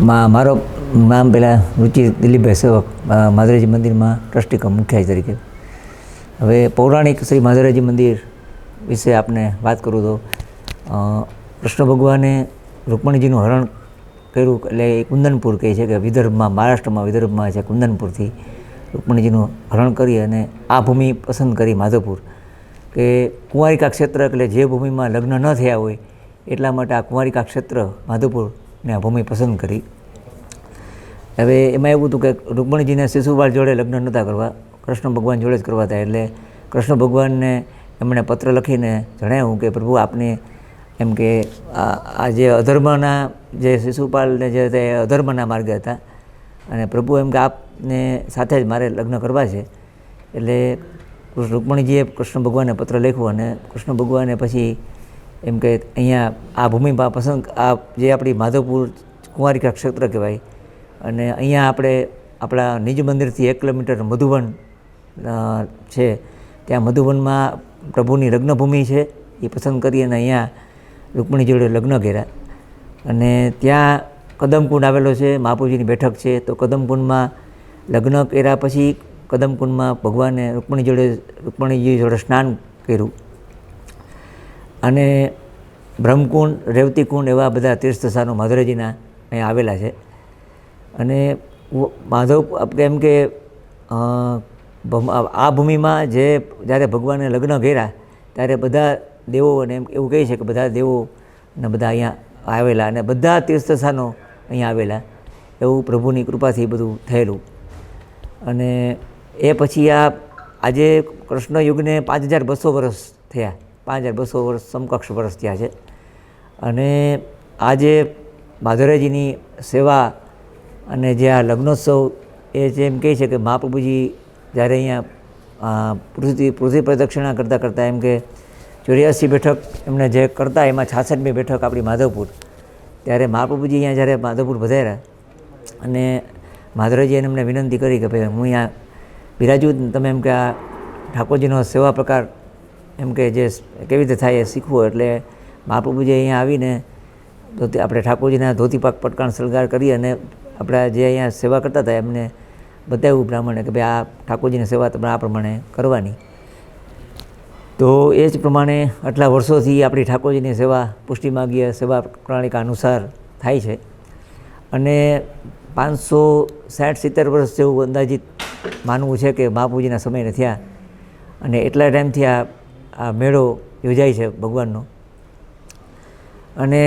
મા મારો નામ પહેલાં રુચિ દિલીપભાઈ સેવક અ, મંદિરમાં ટ્રસ્ટી કમ મુખ્યાઈ તરીકે. હવે પૌરાણિક શ્રી માધવરાજી મંદિર વિશે આપને વાત કરું તો કૃષ્ણ ભગવાને રૂકમણીજીનું હરણ કર્યું એટલે એ કુંદનપુર કહે છે કે વિદર્ભમાં મહારાષ્ટ્રમાં વિદર્ભમાં છે કુંદનપુરથી રૂકમણીજીનું હરણ કરી અને આ ભૂમિ પસંદ કરી માધવપુર. કે કુંવારિકા ક્ષેત્ર એટલે જે ભૂમિમાં લગ્ન ન થયા હોય એટલા માટે આ કુંવારિકા ક્ષેત્ર માધવપુરને આ ભૂમિ પસંદ કરી. હવે એમાં એવું હતું કે રૂકમણીજીને શિશુપાલ જોડે લગ્ન નહોતા કરવા. કૃષ્ણ ભગવાન જોડે જ કરવા હતા. એટલે કૃષ્ણ ભગવાનને એમણે પત્ર લખીને જણાવ્યું કે, પ્રભુ, આપને એમ કે આ જે અધર્મના જે શિશુપાલને જે હતા એ અધર્મના માર્ગે હતા અને પ્રભુ એમ કે આપને સાથે જ મારે લગ્ન કરવા છે. એટલે રૂકમણીજીએ કૃષ્ણ ભગવાનને પત્ર લખ્યો અને કૃષ્ણ ભગવાને પછી એમ કે, અહીંયા આ ભૂમિમાં પસંદ આ જે આપણી માધવપુર કુંવારિકા ક્ષેત્ર કહેવાય અને અહીંયા આપણે આપણા નિજ મંદિરથી એક કિલોમીટર મધુવન છે. ત્યાં મધુવનમાં પ્રભુની લગ્નભૂમિ છે. એ પસંદ કરી અને અહીંયા રૂકમણી જોડે લગ્ન કર્યા. અને ત્યાં કદમકુંડ આવેલો છે મહાપુજીની બેઠક છે. તો કદમકુંડમાં લગ્ન કર્યા પછી કદમકુંડમાં ભગવાને રૂકમણી જોડે, રૂકમણીજી જોડે સ્નાન કર્યું. અને બ્રહ્મકુંડ, રેવતીકુંડ એવા બધા તીર્થસ્થાનો માધુરજીના અહીંયા આવેલા છે. અને માધવ એમ કે આ ભૂમિમાં જે જ્યારે ભગવાને લગ્ન કર્યા, ત્યારે બધા દેવો અને એમ એવું કહે છે કે બધા દેવો ને બધા અહીંયા આવેલા અને બધા તીર્થસ્થાનો અહીંયા આવેલા, એવું પ્રભુની કૃપાથી બધું થયેલું. અને એ પછી આ, આજે કૃષ્ણ યુગને પાંચ હજાર બસો વર્ષ થયા, પાંચ હજાર બસો વર્ષ સમકક્ષ વર્ષ થયા છે. અને આજે માધવરાયજીની સેવા અને જે આ લગ્નોત્સવ એ જે એમ કહે છે કે મહાપ્રભુજી જ્યારે અહીંયા પૃથ્વી પૃથ્વી પ્રદક્ષિણા કરતાં કરતાં એમ કે ચોર્યાસી બેઠક એમને જે કરતા એમાં છાસઠમી બેઠક આપણી માધવપુર. ત્યારે મહાપ્રભુજી અહીંયા જ્યારે માધવપુર વધાર્યા અને માધવજીએ એમને વિનંતી કરી કે ભાઈ હું અહીંયા બિરાજું તમે એમ કે આ ઠાકોરજીનો સેવા પ્રકાર એમ કે જે કેવી રીતે થાય એ શીખવું. એટલે મહાપ્રભુજી અહીંયા આવીને ધોતી, આપણે ઠાકોરજીના ધોતી પાક પટકાણ સલગાર કરી અને આપણા જે અહીંયા સેવા કરતા હતા, એમને બતાવ્યું બ્રાહ્મણે કે ભાઈ આ ઠાકોરજીની સેવા તમે આ પ્રમાણે કરવાની. તો એ જ પ્રમાણે આટલા વર્ષોથી આપણી ઠાકોરજીની સેવા પુષ્ટિમાર્ગીય સેવા પ્રણાલિકા અનુસાર થાય છે. અને પાંચસો સાઠ સિત્તેર વર્ષ જેવું અંદાજિત માનવું છે કે મહાપૂજીના સમયને થયા અને એટલા ટાઈમથી આ આ મેળો યોજાય છે ભગવાનનો. અને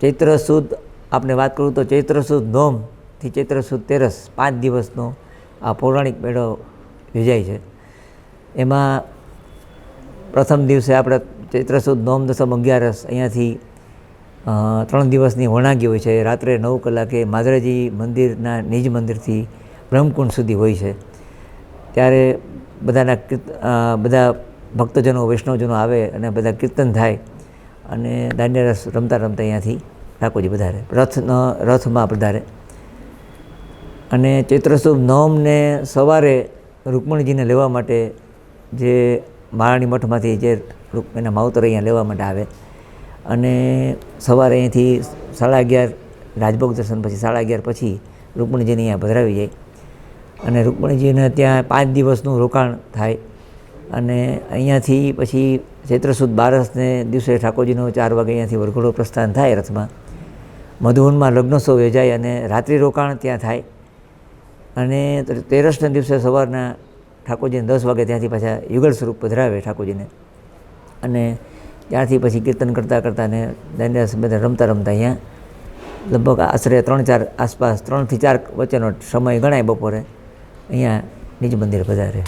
ચૈત્ર સુદ આપણે વાત કરું તો ચૈત્ર સુદ નોમથી ચૈત્ર સુદ તેરસ પાંચ દિવસનો આ પૌરાણિક મેળો યોજાય છે. એમાં પ્રથમ દિવસે આપણે ચૈત્ર સુદ નોમ દસમ અગિયારસ અહીંયાથી ત્રણ દિવસની વણાગી હોય છે. રાત્રે નવ કલાકે માધરાજી મંદિરના નિજ મંદિરથી બ્રહ્મકુંડ સુધી હોય છે. ત્યારે બધાના બધા ભક્તજનો, વૈષ્ણવજનો આવે અને બધા કીર્તન થાય અને દાંડિયા રસ રમતા રમતા અહીંયાથી ઠાકોરજી પધારે રથનો રથમાં પધારે અને ચૈત્રસુભ નવમને સવારે રૂકમણીજીને લેવા માટે જે મારાણી મઠમાંથી જે રૂપ એના માવતર અહીંયા લેવા માટે આવે. અને સવારે અહીંથી સાડા અગિયાર, રાજભોગ દર્શન પછી સાડા અગિયાર પછી રૂકમણીજીને અહીંયા પધરાવી જાય. અને રૂકમણીજીને ત્યાં પાંચ દિવસનું રોકાણ થાય. અને અહીંયાથી પછી ચૈત્રસુદ બારસને દિવસે ઠાકોરજીનો ચાર વાગે અહીંયાથી વરઘોડો પ્રસ્થાન થાય રથમાં. મધુવનમાં લગ્નોત્સવ યોજાય અને રાત્રિ રોકાણ ત્યાં થાય. અને તેરસના દિવસે સવારના ઠાકોરજીને દસ વાગે ત્યાંથી પાછા યુગલ સ્વરૂપ પધરાવે ઠાકોરજીને. અને ત્યારથી પછી કીર્તન કરતાં કરતાં ને દાંડિયા બધા રમતા રમતા અહીંયા લગભગ આશરે ત્રણ ચાર આસપાસ ત્રણથી ચાર વચ્ચેનો સમય ગણાય બપોરે અહીંયા નિજ મંદિર પધારે.